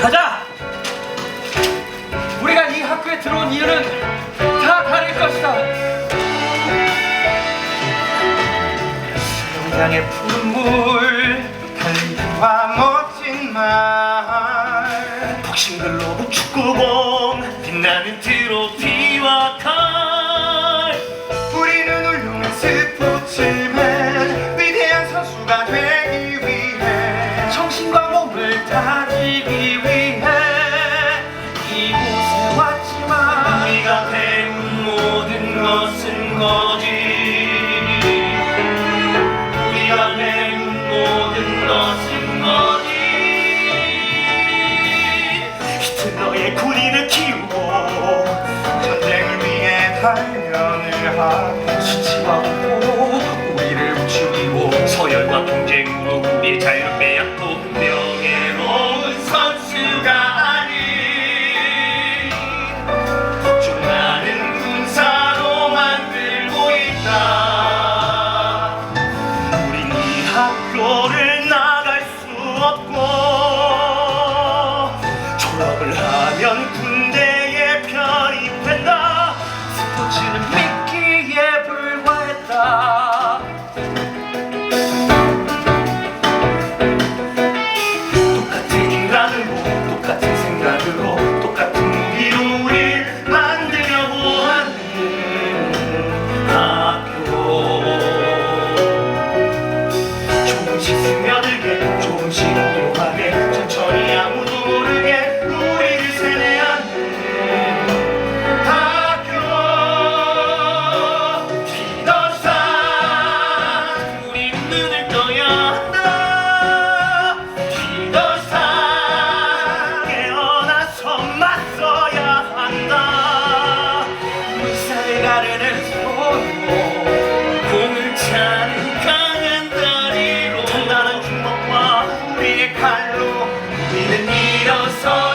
가자! 우리가 이 학교에 들어온 이유는 다 다를 것이다. 수영장의 푸른 물 달리기와 멋진 말 복싱 글로브 축구공 빛나는 트로피와 칼 우리는 훌륭한 스포츠맨 위대한 선수가 되기 위해 정신과 몸을 다지기 군인을 키우고 전쟁을 위해 단련을 수치와 공포로 우리를 부추기고 서열과 경쟁으로 우리의 자유를 빼앗고 가르는 손으로 공을 차는 강한 다리로. 단단한 주먹과 우리의 칼로 우리는 일어서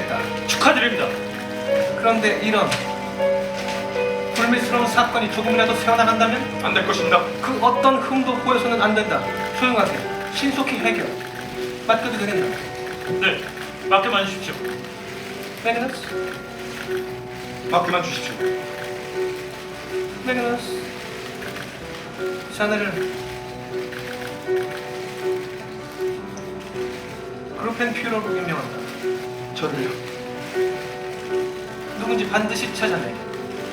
했다. 축하드립니다 그런데 이런 불미스러운 사건이 조금이라도 새어나간다면 안 될 것입니다 그 어떤 흠도 보여서는 안 된다. 조용하게 신속히 해결. 맡겨도 되겠나? 네 맡겨만 주십시오 레그너스, 맡기만 주십시오 레그너스. 자네를 그룹펜 퓨러로 임명한다. 저를요 누군지 반드시 찾아내.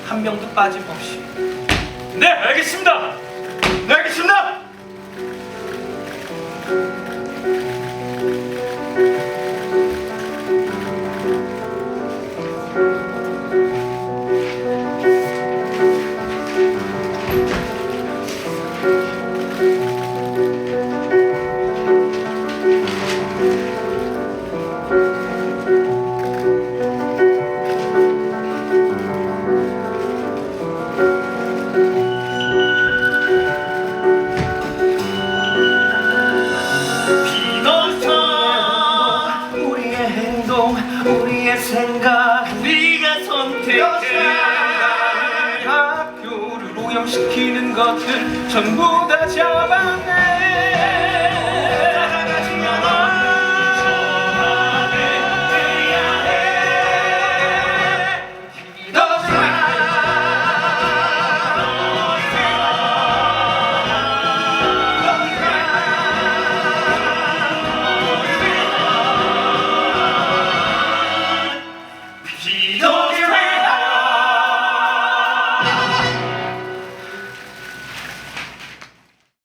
한 명도 빠짐없이. 네 알겠습니다 오염시키는 것들 전부 다 잡아내.